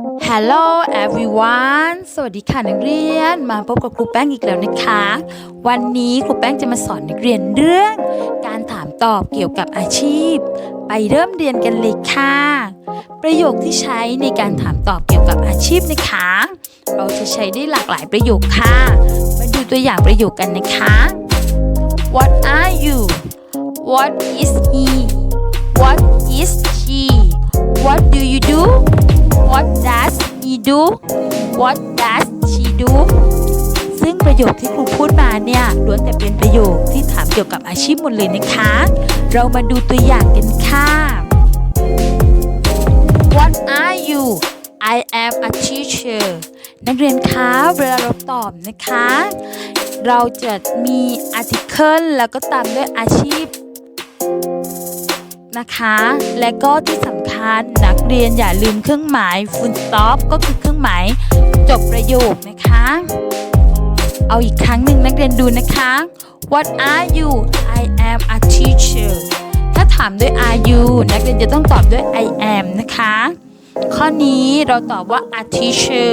Hello everyone สวัสดีค่ะนักเรียน มาพบกับครูแป้งอีกแล้วนะคะ วันนี้ครูแป้งจะมาสอนนักเรียนเรื่อง การถามตอบเกี่ยวกับอาชีพ ไปเริ่มเรียนกันเลยค่ะ ประโยคที่ใช้ในการถามตอบเกี่ยวกับอาชีพนะคะ เราจะใช้ได้หลากหลายประโยคค่ะ มาดูตัวอย่างประโยคกันนะคะ What are you What is he What is she What do you do What does he do What does she do ซึ่งประโยคที่ครูพูดมาเนี่ยล้วนแต่เป็นประโยคที่ถามเกี่ยวกับอาชีพหมดเลยนะคะ เรามาดูตัวอย่างกันค่ะ What are you I am a teacher นักเรียนคะเวลาเราตอบนะคะ เราจะมี article แล้วก็ตามด้วยอาชีพ นะคะ และก็ที่สำคัญนักเรียนอย่าลืมเครื่องหมาย full stop ก็คือเครื่องหมายจบประโยคนะคะ เอาอีกครั้งหนึ่งนักเรียนดูนะคะ What are you I am a teacher ถ้าถามด้วย are you นักเรียนจะต้องตอบด้วย I am นะคะ ข้อนี้เราตอบว่า a teacher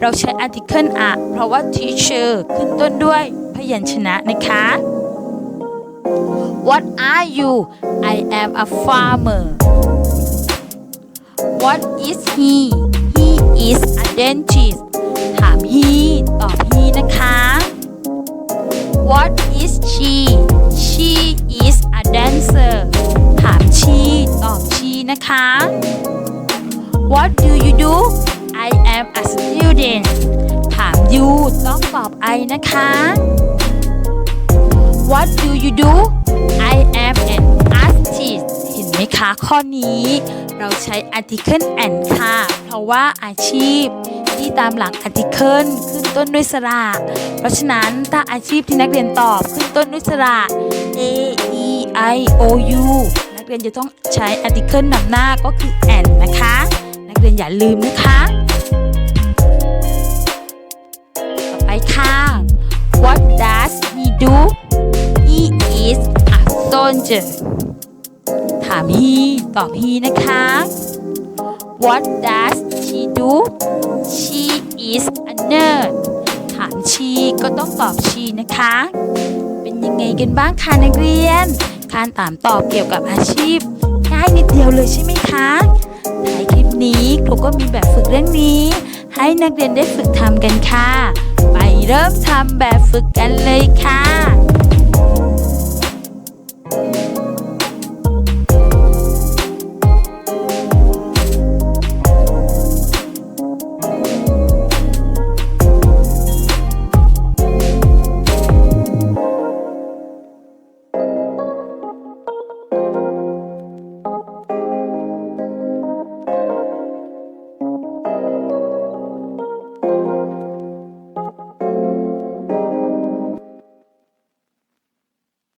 เราใช้ article a เพราะว่า teacher ขึ้นต้นด้วยพยัญชนะนะคะ What are you I am a farmer What is he He is a dentist ถาม he ตอบ he นะคะ What is she She is a dancer ถาม she ตอบ she นะคะ What do you do I am a student ถาม you ต้องตอบ I นะคะ What do you do I am an artist เห็นไหมคะข้อนี้ เราใช้ article and ค่ะ เพราะว่าอาชีพที่ตามหลัง article ขึ้นต้นด้วยสระ เพราะฉะนั้นถ้าอาชีพที่นักเรียนตอบขึ้นต้นด้วยสระ A E I O U นักเรียนจะต้องใช้ article นำหน้าก็คือ and นะคะ นักเรียนอย่าลืมนะคะ ถาม he ตอบ he นะคะ What does she do She is a nurse ถาม she ก็ต้องตอบ she นะคะ เป็นยังไงกันบ้างคะนักเรียน การถามตอบเกี่ยวกับอาชีพง่ายนิดเดียวเลยใช่ไหมคะท้ายคลิปนี้ครูก็มีแบบฝึกเรื่องนี้ ให้นักเรียนได้ฝึกทำกันค่ะ ไปเริ่มทำแบบฝึกกันเลยค่ะ